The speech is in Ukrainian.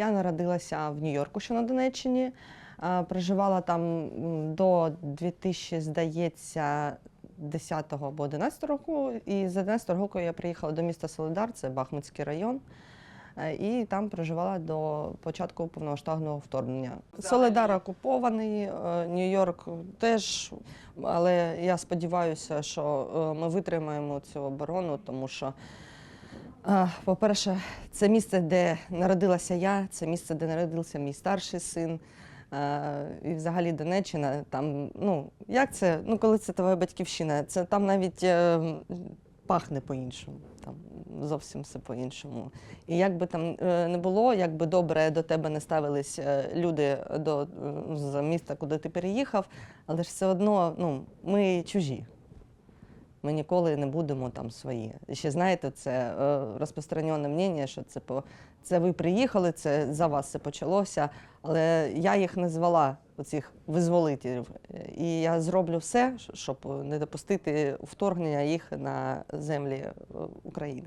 Я народилася в Нью-Йорку, що на Донеччині. Проживала там до 2000, здається, 10 або 11 року. І з 11 року я приїхала до міста Солидар, це Бахмутський район. Е, І там проживала до початку повномасштабного вторгнення. Солидар окупований, е, Нью-Йорк теж, але я сподіваюся, що е, ми витримаємо цю оборону, тому що, по-перше, це місце, де народилася я, це місце, де народився мій старший син. І взагалі Донеччина, там, ну, як це, ну, коли це твоя батьківщина, це там навіть е, пахне по-іншому, там зовсім все по-іншому. І як би там е, не було, як би добре до тебе не ставились е, люди до, з міста, куди ти переїхав, але ж все одно ну, ми чужі. Ми ніколи не будемо там свої. Ще знаєте, це е, розпространене мнення, що це по це ви приїхали, це за вас це почалося. Але я їх не звала, оцих визволителів. І я зроблю все, щоб не допустити вторгнення їх на землі е, України.